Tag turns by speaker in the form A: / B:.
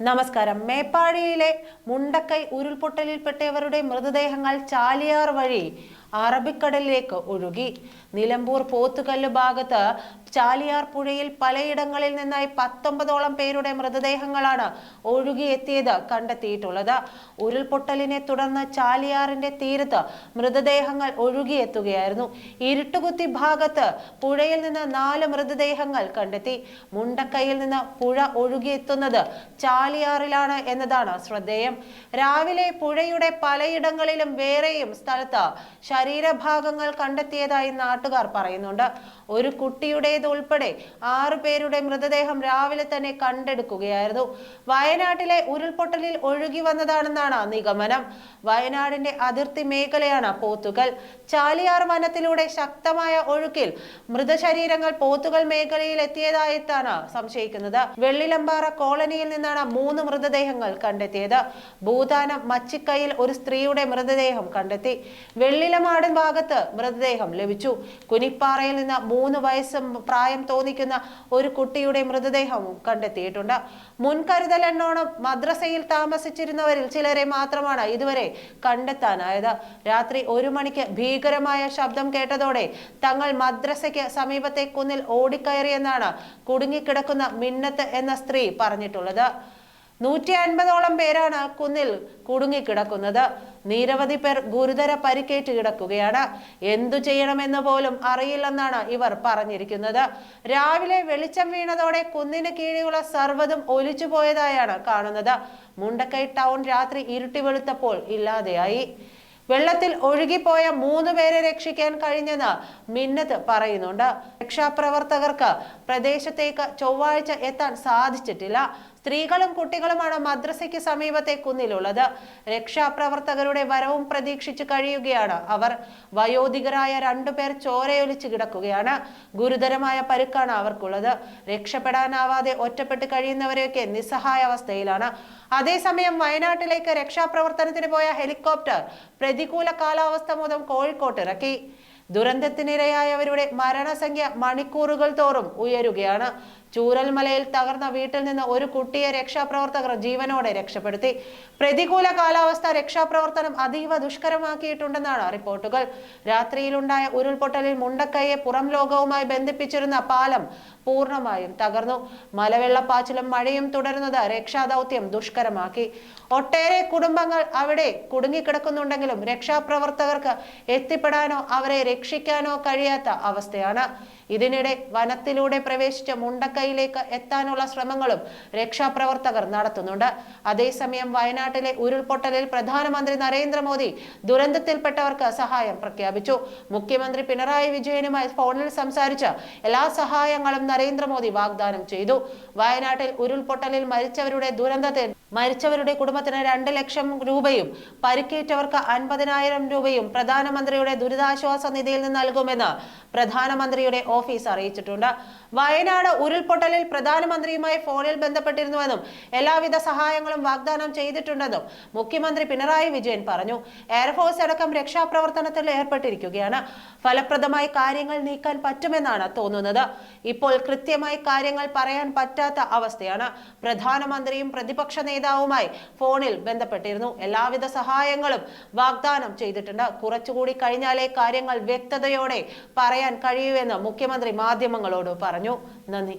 A: നമസ്കാരം. മേപ്പാടിയിലെ മുണ്ടക്കൈ ഉരുൾപൊട്ടലിൽപ്പെട്ടവരുടെ മൃതദേഹങ്ങൾ ചാലിയാർ വഴി അറബിക്കടലിലേക്ക് ഒഴുകി. നിലമ്പൂർ പോത്തുകല്ല് ഭാഗത്ത് ചാലിയാർ പുഴയിൽ പലയിടങ്ങളിൽ നിന്നായി പത്തൊമ്പതോളം പേരുടെ മൃതദേഹങ്ങളാണ് ഒഴുകിയെത്തിയത് കണ്ടെത്തിയിട്ടുള്ളത്. ഉരുൾപൊട്ടലിനെ തുടർന്ന് ചാലിയാറിന്റെ തീരത്ത് മൃതദേഹങ്ങൾ ഒഴുകിയെത്തുകയായിരുന്നു. ഇരുട്ടുകുത്തി ഭാഗത്ത് പുഴയിൽ നിന്ന് നാല് മൃതദേഹങ്ങൾ കണ്ടെത്തി. മുണ്ടക്കൈയിൽ നിന്ന് പുഴ ഒഴുകിയെത്തുന്നത് ചാലിയാറിലാണ് എന്നതാണ് ശ്രദ്ധേയം. രാവിലെ പുഴയുടെ പലയിടങ്ങളിലും വേറെയും സ്ഥലത്ത് ശരീരഭാഗങ്ങൾ കണ്ടെത്തിയതായി നാട്ടുകാർ പറയുന്നുണ്ട്. ഒരു കുട്ടിയുടേത് ഉൾപ്പെടെ ആറു പേരുടെ മൃതദേഹം രാവിലെ തന്നെ കണ്ടെടുക്കുകയായിരുന്നു. വയനാട്ടിലെ ഉരുൾപൊട്ടലിൽ ഒഴുകി വന്നതാണെന്നാണ് നിഗമനം. വയനാടിന്റെ അതിർത്തി മേഖലയാണ് പോത്തുകൽ. ചാലിയാർ വനത്തിലൂടെ ശക്തമായ ഒഴുക്കിൽ മൃതശരീരങ്ങൾ പോത്തുകൽ മേഖലയിൽ എത്തിയതായിട്ടാണ് സംശയിക്കുന്നത്. വെള്ളിലമ്പാറ കോളനിയിൽ നിന്നാണ് മൂന്ന് മൃതദേഹങ്ങൾ കണ്ടെത്തിയത്. ഭൂതാനം മച്ചിക്കയിൽ ഒരു സ്ത്രീയുടെ മൃതദേഹം കണ്ടെത്തി. വെള്ളിലമാടൻ ഭാഗത്ത് മൃതദേഹം ലഭിച്ചു. കുനിപ്പാറയിൽ നിന്ന് മൂന്ന് വയസ്സ് പ്രായം തോന്നിക്കുന്ന ഒരു കുട്ടിയുടെ മൃതദേഹവും കണ്ടെത്തിയിട്ടുണ്ട്. മുൻകരുതൽ എന്നോണം മദ്രസയിൽ താമസിച്ചിരുന്നവരിൽ ചിലരെ മാത്രമാണ് ഇതുവരെ കണ്ടെത്താനായത്. രാത്രി ഒരു മണിക്ക് ഭീകരമായ ശബ്ദം കേട്ടതോടെ തങ്ങൾ മദ്രസയ്ക്ക് സമീപത്തെ കുന്നിൽ ഓടിക്കയറിയെന്നാണ് കുടുങ്ങിക്കിടക്കുന്ന മിന്നത്ത് എന്ന സ്ത്രീ പറഞ്ഞിട്ടുള്ളത്. നൂറ്റി അൻപതോളം പേരാണ് കുന്നിൽ കുടുങ്ങിക്കിടക്കുന്നത്. നിരവധി പേർ ഗുരുതര പരിക്കേറ്റ് കിടക്കുകയാണ്. എന്തു ചെയ്യണമെന്ന് പോലും അറിയില്ലെന്നാണ് ഇവർ പറഞ്ഞിരിക്കുന്നത്. രാവിലെ വെളിച്ചം വീണതോടെ കുന്നിന് കീഴിലുള്ള സർവതും ഒലിച്ചു പോയതായാണ് കാണുന്നത്. മുണ്ടക്കൈ ടൗൺ രാത്രി ഇരുട്ടി വെളുത്തപ്പോൾ ഇല്ലാതെയായി. വെള്ളത്തിൽ ഒഴുകിപ്പോയ മൂന്ന് പേരെ രക്ഷിക്കാൻ കഴിഞ്ഞെന്ന് മിന്നത്ത് പറയുന്നുണ്ട്. രക്ഷാപ്രവർത്തകർക്ക് പ്രദേശത്തേക്ക് ചൊവ്വാഴ്ച എത്താൻ സാധിച്ചിട്ടില്ല. സ്ത്രീകളും കുട്ടികളുമാണ് മദ്രസയ്ക്ക് സമീപത്തെ കുന്നിലുള്ളത്. രക്ഷാപ്രവർത്തകരുടെ വരവും പ്രതീക്ഷിച്ച് കഴിയുകയാണ് അവർ. വയോധികരായ രണ്ടുപേർ ചോരയൊലിച്ച് കിടക്കുകയാണ്. ഗുരുതരമായ പരുക്കാണ് അവർക്കുള്ളത്. രക്ഷപ്പെടാനാവാതെ ഒറ്റപ്പെട്ട് കഴിയുന്നവരെയൊക്കെ നിസ്സഹായ അവസ്ഥയിലാണ് അതേസമയം വയനാട്ടിലേക്ക് രക്ഷാപ്രവർത്തനത്തിന് പോയ ഹെലികോപ്റ്റർ പ്രതികൂല കാലാവസ്ഥ മൂലം കോഴിക്കോട്ട് ഇറക്കി. ദുരന്തത്തിനിരയായവരുടെ മരണസംഖ്യ മണിക്കൂറുകൾ തോറും ഉയരുകയാണ്. ചൂരൽമലയിൽ തകർന്ന വീട്ടിൽ നിന്ന് ഒരു കുട്ടിയെ രക്ഷാപ്രവർത്തകർ ജീവനോടെ രക്ഷപ്പെടുത്തി. പ്രതികൂല കാലാവസ്ഥ രക്ഷാപ്രവർത്തനം അതീവ ദുഷ്കരമാക്കിയിട്ടുണ്ടെന്നാണ് റിപ്പോർട്ടുകൾ. രാത്രിയിലുണ്ടായ ഉരുൾപൊട്ടലിൽ മുണ്ടക്കൈയെ പുറം ലോകവുമായി ബന്ധിപ്പിച്ചിരുന്ന പാലം പൂർണമായും തകർന്നു. മലവെള്ളപ്പാച്ചിലും മഴയും തുടരുന്നത് രക്ഷാദൗത്യം ദുഷ്കരമാക്കി. ഒട്ടേറെ കുടുംബങ്ങൾ അവിടെ കുടുങ്ങിക്കിടക്കുന്നുണ്ടെങ്കിലും രക്ഷാപ്രവർത്തകർക്ക് എത്തിപ്പെടാനോ അവരെ രക്ഷിക്കാനോ കഴിയാത്ത അവസ്ഥയാണ്. ഇതിനിടെ വനത്തിലൂടെ പ്രവേശിച്ച മുണ്ടക്കൈയിലേക്ക് എത്താനുള്ള ശ്രമങ്ങളും രക്ഷാപ്രവർത്തകർ നടത്തുന്നുണ്ട്. അതേസമയം വയനാട്ടിലെ ഉരുൾപൊട്ടലിൽ പ്രധാനമന്ത്രി നരേന്ദ്രമോദി ദുരന്തത്തിൽപ്പെട്ടവർക്ക് സഹായം പ്രഖ്യാപിച്ചു. മുഖ്യമന്ത്രി പിണറായി വിജയനുമായി ഫോണിൽ സംസാരിച്ച് എല്ലാ സഹായങ്ങളും നരേന്ദ്രമോദി വാഗ്ദാനം ചെയ്തു. വയനാട്ടിൽ ഉരുൾപൊട്ടലിൽ മരിച്ചവരുടെ ദുരന്തത്തിൽ മരിച്ചവരുടെ കുടുംബത്തിന് രണ്ട് ലക്ഷം രൂപയും പരിക്കേറ്റവർക്ക് അൻപതിനായിരം രൂപയും പ്രധാനമന്ത്രിയുടെ ദുരിതാശ്വാസ നിധിയിൽ നിന്ന് നൽകുമെന്ന് പ്രധാനമന്ത്രിയുടെ ഓഫീസ് അറിയിച്ചിട്ടുണ്ട്. വയനാട് ഉരുൾപൊട്ടലിൽ പ്രധാനമന്ത്രിയുമായി ഫോണിൽ ബന്ധപ്പെട്ടിരുന്നുവെന്നും എല്ലാവിധ സഹായങ്ങളും വാഗ്ദാനം ചെയ്തിട്ടുണ്ടെന്നും മുഖ്യമന്ത്രി പിണറായി വിജയൻ പറഞ്ഞു. എയർഫോഴ്സ് അടക്കം രക്ഷാപ്രവർത്തനത്തിൽ ഏർപ്പെട്ടിരിക്കുകയാണ്. ഫലപ്രദമായി കാര്യങ്ങൾ നീക്കാൻ പറ്റുമെന്നാണ് തോന്നുന്നത്. ഇപ്പോൾ കൃത്യമായി കാര്യങ്ങൾ പറയാൻ പറ്റാത്ത അവസ്ഥയാണ്. പ്രധാനമന്ത്രിയും പ്രതിപക്ഷ നേതാവുമായി ഫോണിൽ ബന്ധപ്പെട്ടിരുന്നു. എല്ലാവിധ സഹായങ്ങളും വാഗ്ദാനം ചെയ്തിട്ടുണ്ട്. കുറച്ചുകൂടി കഴിഞ്ഞാലേ കാര്യങ്ങൾ വ്യക്തതയോടെ പറയാൻ കഴിയൂ എന്ന് മുഖ്യമന്ത്രി മാധ്യമങ്ങളോട് പറഞ്ഞു. നന്ദി.